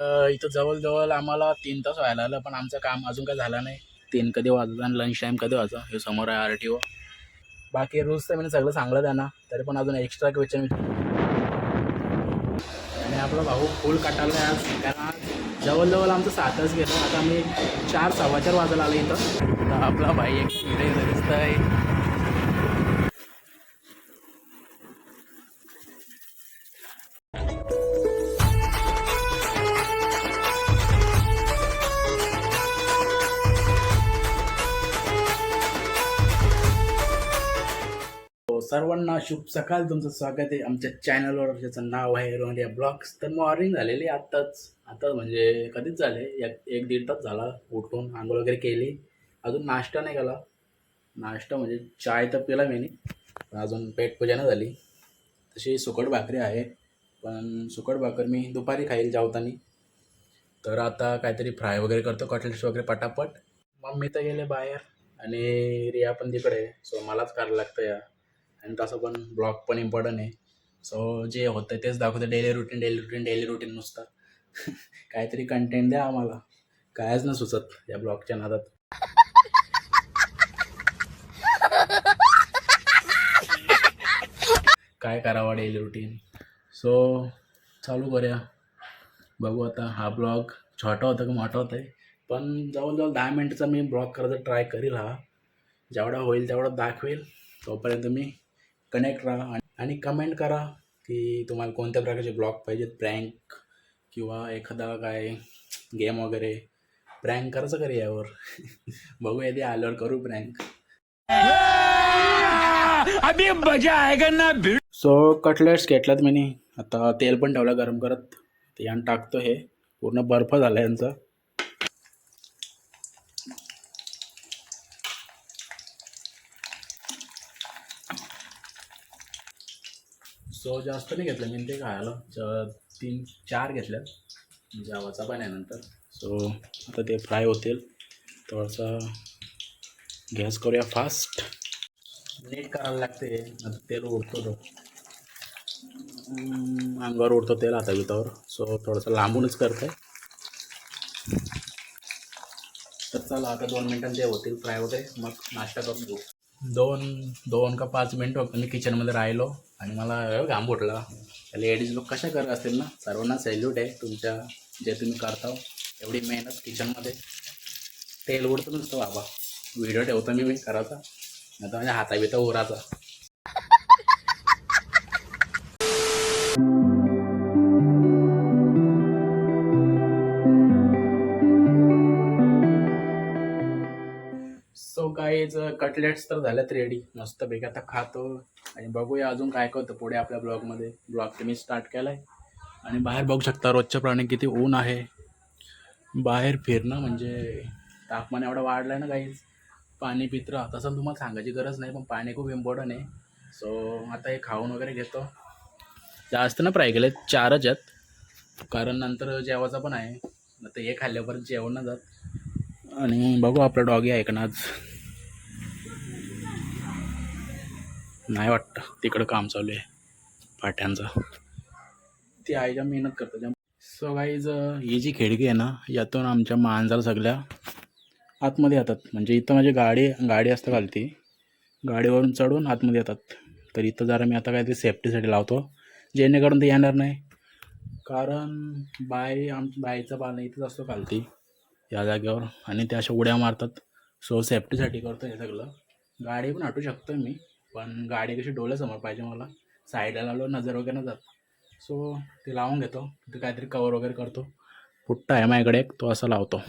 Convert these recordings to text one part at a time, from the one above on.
इथं जवळजवळ आम्हाला तीन तास व्हायला आलं पण आमचं काम अजून काय झालं नाही. तीन कधी वाजत आणि लंच टाईम कधी वाजता? हे समोर आहे आर टी ओ बाकी रूल्स तर मी सगळं सांगलं त्यांना तरी पण अजून एक्स्ट्रा क्वेश्चन आणि आपला भाऊ फुल कटाला आहे आज. कारण आज जवळजवळ आमचं सातच गेलं. आता आम्ही चार सव्वा चार वाजायला आलो इथं. तर आपला भाई एक व्हिडिओ दिसत आहे सर्वांना शुभ सकाळ. तुमचं स्वागत आहे आमच्या चॅनलवर ज्याचं नाव आहे रोहनिया ब्लॉग्स. तर मॉर्निंग झालेली आत्ताच. आता म्हणजे कधीच झाले एक एक दीड तास झाला उठून आंघोळ वगैरे केली. अजून नाश्ता नाही केला. नाश्ता म्हणजे चाय तर पिला मी पण अजून पेटपूजा नाही झाली. तशी सुकट भाकरी आहे. पण सुकट भाकर मी दुपारी खाईल जेवताना. तर आता काहीतरी फ्राय वगैरे करतो. कटलेट्स वगैरे पटापट. मम्मी तर गेले बाहेर. आणि रिया पण तिकडे सो मलाच करायला लागतं या. आणि तसं पण ब्लॉग पण इम्पॉर्टंट आहे. सो जे होतं तेच दाखवतं daily routine daily routine daily routine नुसतं. काहीतरी कंटेंट द्या आम्हाला. कायच न सुचत या ब्लॉगच्या नादात. काय करावं डेली रुटीन सो चालू करूया. बघू आता हा ब्लॉग छोटा होता का मोठा होता आहे पण जवळजवळ दहा मिनटाचा मी ब्लॉग करायचा ट्राय करील हा. जेवढा होईल तेवढा दाखवेल. तोपर्यंत मी कनेक्ट राहा आणि- कमेंट करा की तुम्हाला कोणत्या प्रकारचे ब्लॉग पाहिजेत? प्रँक किंवा एखादा काय गेम वगैरे? प्रँक करायचं करी यावर? बघू आधी आल्यावर करू प्रँक. अभी मजा आएगा ना सो कटलेट्स घेतल्यात मी आता तेल पण ठेवलं गरम करत. ते यान टाकतो हे. पूर्ण बर्फ झाला यांचा. सो जास्त नाही घेतलं मी ते खायला च- तीन चार घेतल्या जावाचा म्हणजे पण आहे नंतर. सो आता ते फ्राय होतील. थोडासा गॅस करूया फास्ट नीट करायला लागते. आता तेल उडतो तो. अंगावर उडतो तेल आता बितावर सो थोडंसं लांबूनच करतो. आहे तर चला आता दोन मिनटांनी ते होतील फ्राय वगैरे. मग नाश्ता करून घेऊ. दोन दोन का पाच मिनटं फक्त मी किचनमध्ये राहिलो आणि मला घाम फुटला लेडीज लोक कशा करत असतील ना? सर्वांना सॅल्यूट आहे तुमच्या जे तुम्ही करता एवढी मेहनत किचनमध्ये तेल उडतं नसतं बाबा. व्हिडिओ ठेवतो मी मी करायचा. तर माझ्या हाताबिता उराचा. सो काहीच कटलेट्स तर झाल्यात रेडी मस्तपैकी आता खातो. आणि बघूया अजून काय करतो पुढे आपल्या ब्लॉगमध्ये ब्लॉग तुम्ही स्टार्ट केला आहे आणि बाहेर बघू शकता रोजच्या प्राणी किती ऊन आहे. बाहेर फिरणं म्हणजे तापमान एवढं वाढलं आहे ना काहीच पाणी पित राहा तसं तुम्हाला सांगायची गरज नाही पण पाणी खूप इम्पॉर्टंट आहे. सो आता हे खाऊन वगैरे घेतो. जास्त ना फ्राय केले चारच आहेत. कारण नंतर जेवायचं पण आहे. आता हे खाल्ल्यापर्यंत जेवण जात. आणि बघू आपलं डॉगी ऐकणार. नाही वाटतं. तिकडं काम चालू आहे. पाट्यांचं. ती आईच्या मेहनत करतो. सो गाईज ही जी खिडकी आहे ना यातून आमच्या मांजर सगळ्या आतमध्ये येतात. म्हणजे इथं माझी गाडी गाडी असतं घालती गाडीवरून चढून आतमध्ये येतात. तर इथं जरा मी आता काहीतरी सेफ्टीसाठी लावतो. जेणेकरून ते येणार नाही. कारण बाई आम बाईचा पालन इथंच असतो घालती या जागेवर. आणि त्या अशा उड्या मारतात. सो सेफ्टीसाठी करतो हे सगळं. गाडी पण हटू शकतो मी. पण गाडी कशी डोळ्यासमोर पाहिजे मला. साईडला लावलो नजर वगैरे न जात. सो ते लावून घेतो. तिथे काहीतरी कवर वगैरे करतो. पुट्टा आहे माझ्याकडे एक तो असा लावतो.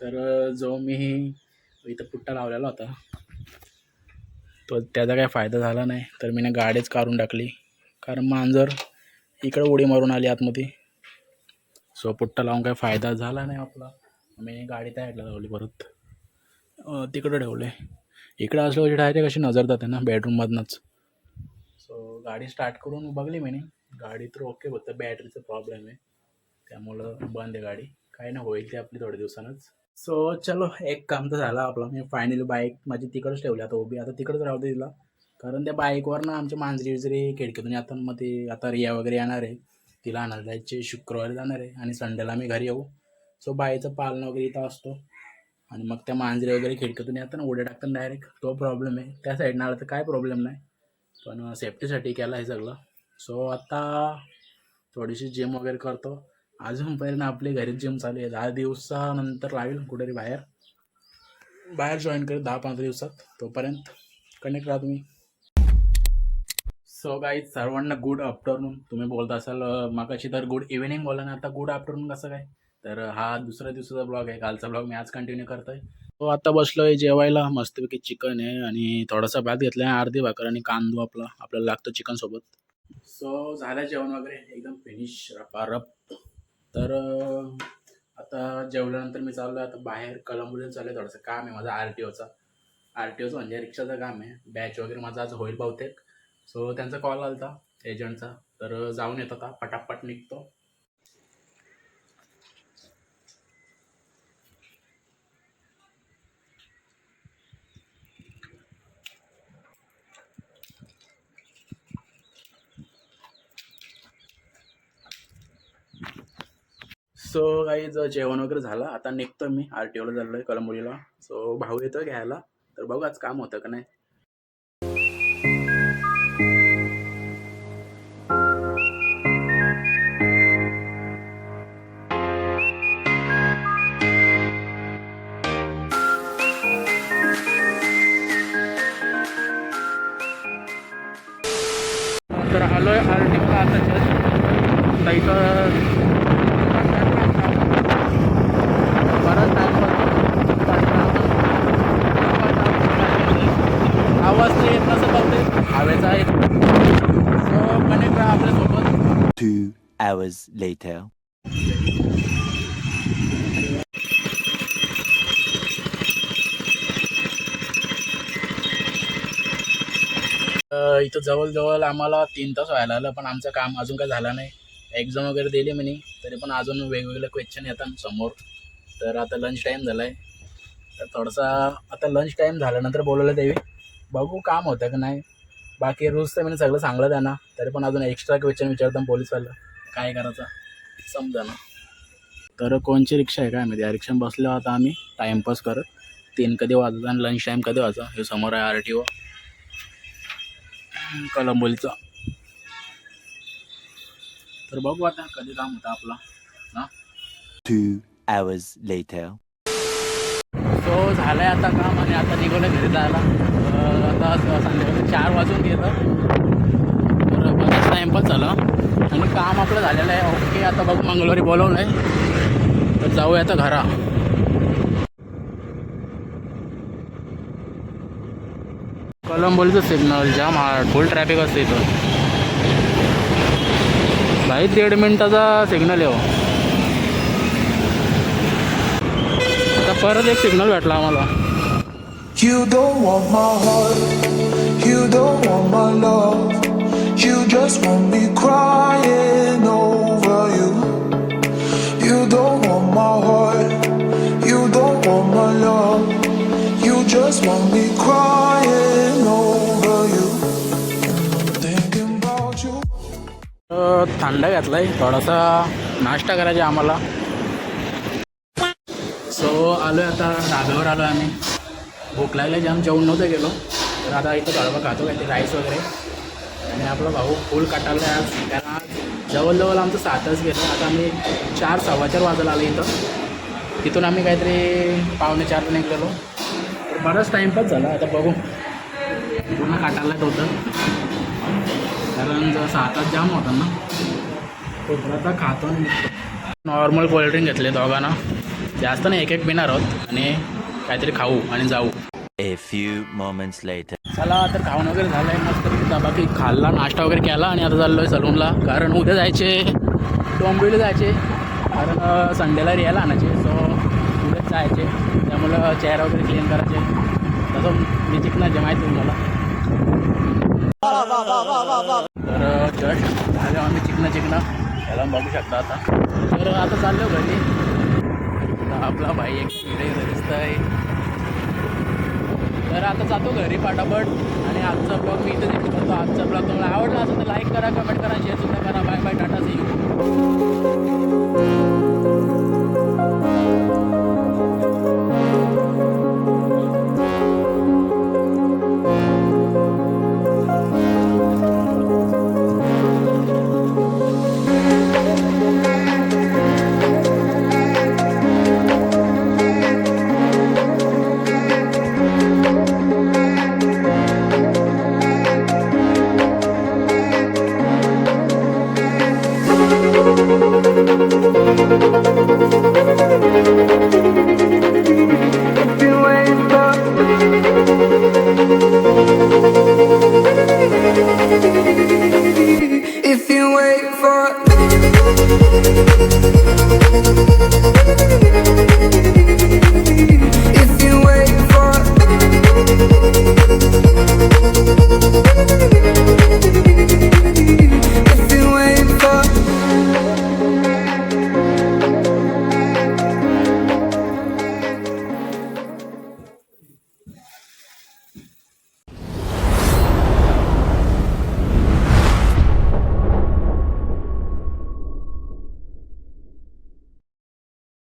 तर जो मी इथं पुट्टा लावलेला होता तो त्याचा काही फायदा झाला नाही. तर मी गाडीच काढून टाकली. कारण मांजर इकडं उडी मारून आली आतमध्ये. सो पुट्टा लावून काही फायदा झाला नाही आपला. मी गाडी त्या साईडला लावली परत. अं, तिकडं ठेवले. इकडं असल्यावर डायरेक्ट अशी नजर जाते ना बेडरूममधनंच सो गाडी स्टार्ट करून बघली मी. गाडी तर ओके होतं बॅटरीचा प्रॉब्लेम आहे. त्यामुळं बंद आहे गाडी. काय ना होईल ते आपली थोड्या दिवसानंच. सो चलो एक काम तर झालं आपलं. मी फायनली बाईक माझी तिकडंच ठेवली आता उभी. आता तिकडंच राहू दे तिला. कारण त्या बाईकवर ना आमच्या मांजरी विजरी खिडकीतून आता मग ती आता रिया वगैरे येणार आहे. तिला आणायला जायचे शुक्रवारी जाणार आहे. आणि संडेला आम्ही घरी येऊ. सो बाईचं पालन वगैरे इथं असतो. आणि मग त्या मांजरी वगैरे खिडकीतून येतात. ना उड्या टाकतात डायरेक्ट तो प्रॉब्लेम आहे. त्या साईडनं आला तर काय प्रॉब्लेम नाही. पण सेफ्टीसाठी केलं आहे सगळं. सो आता थोडीशी जिम वगैरे करतो. अजूनपर्यंत आपली घरी जिम चालू आहे दहा दिवसानंतर लागेल कुठेतरी बाहेर. बाहेर जॉईन करेल दहा पंधरा दिवसात. तोपर्यंत कनेक्ट राहा तुम्ही. सो काही सर्वांना गुड आफ्टरनून तुम्ही बोलत असाल मागाशी तर गुड इव्हिनिंग बोला ना. आता गुड आफ्टरनून कसं काय? तर हा दुसऱ्या दिवसाचा ब्लॉग आहे. कालचा ब्लॉग मी आज कंटिन्यू करतोय. तो आता आहे जेवायला. मस्तपैकी चिकन आहे आणि थोडासा भात घेतला आहे अर्धी भाकर आणि कांदो आपला. आपल्याला लागतो चिकन सोबत. सो झालं जेवण वगैरे. एकदम फिनिश रपारप. तर आता जेवल्यानंतर मी चाललो आता बाहेर कलंबुलीला चालू आहे थोडंसं काम आहे माझं आर टी ओचा. आर टी ओचं म्हणजे रिक्षाचं काम आहे. बॅच वगैरे माझा आज होईल बहुतेक. सो त्यांचा कॉल आला होता एजंटचा तर जाऊन येत होता. पटापट निघतो. सो काही जेवण वगैरे झालं. आता निघतो मी. आर टी ओला चाललोय कलंबोलीला. सो भाऊ येतो घ्यायला. तर बघू आज काम होतं का नाही. Two hours later. अ, इथं जवळजवळ आम्हाला तीन तास व्हायला आलं पण आमचं काम अजून काय झालं नाही. एक्झाम वगैरे दिली म्हणे तरी पण अजून वेगवेगळे क्वेश्चन येतात समोर. तर आता लंच टाईम झाला आहे तर थोडासा आता लंच टाईम झाल्यानंतर बोलवलं देवी. बघू काम होतं का नाही. बाकी रूल्स तर मी सगळं सांगलं त्यांना. तरी पण अजून एक्स्ट्रा क्वेश्चन विचारतात पोलिसवाला. काय करायचं? समजा ना. तर कोणची रिक्षा आहे काय माहिती? या रिक्षात बसलो आता आम्ही. टाईमपास करत. तीन कधी वाजता आणि लंच टाईम कधी वाजता हे समोर आहे आर टी ओ कलंबोलीचा. तर बघू आता कधी काम होतं आपला. हां? Two hours later. सो झालं आहे आता काम आणि आता निघालं घरी जायला. आता संध्याकाळी चार वाजून गेलं. तर बराच टाईमपास झाला. आणि काम आपलं झालेलं आहे. ओके आता बघ मंगळवारी बोलवलं आहे तर जाऊया आता घरा. कलंबोलीचं सिग्नल जाम हार्ड फुल ट्रॅफिक असतं इथं. भाई दीड मिनिटाचा सिग्नल आहे हो. आता परत एक सिग्नल भेटला आम्हाला. You don't want my heart, you don't want my love. You just want me crying over you. You don't want my heart, you don't want my love. You just want me crying over you. Thinking about you. अ, थंड घातला आहे थोडासा नाश्ता करायचा आम्हाला so आलो आहे आता धाब्यावर आलो आम्ही भूक लागल्या जाम जेवण नव्हतं गेलो तर आता इथं थोडंफार खातो काहीतरी राईस वगैरे. आणि आपला भाऊ फुल कटाला आज. त्याला आज जवळजवळ आमचं सातच गेलं. आता आम्ही चार सव्वा चार वाजायला आलो इथं. तिथून आम्ही काहीतरी पावणे चार निघलेलो. तर बराच टाईमपास झाला. आता बघू. पूर्ण काटायलाच होतं कारण जर सातात जाम होता ना तो आता खातो निघतो. नॉर्मल कोल्ड्रिंक घेतले दोघांना. जास्त नाही एक एक पिणार आहोत. आणि काहीतरी खाऊ आणि जाऊ. A few moments later. चला तर खाऊन वगैरे झालं आहे मस्त बाकी खाल्ला नाश्ता वगैरे केला आणि आता चाललो आहे सलूनला. कारण उद्या जायचे. डोंबिवली जायचे. कारण संडेला रियाला आणायचे. सो उद्याच जायचे. त्यामुळं चेहरा वगैरे क्लीन करायचे. तसं मी चिकनाचे माहिती तुम्हाला. तर जस्ट झालं आम्ही चिकना चिकना त्याला बघू शकता आता. तर आता चाललो घरी. आता आपला भाई एक इकडे दिसत आहे तर आता जातो घरी पाटापट. आणि आजचा ब्लॉग मी इथे देखील होतो आजचा ब्लॉग तुम्हाला आवडला असेल तर लाईक करा कमेंट करा शेअर सुद्धा करा. Bye bye tata see you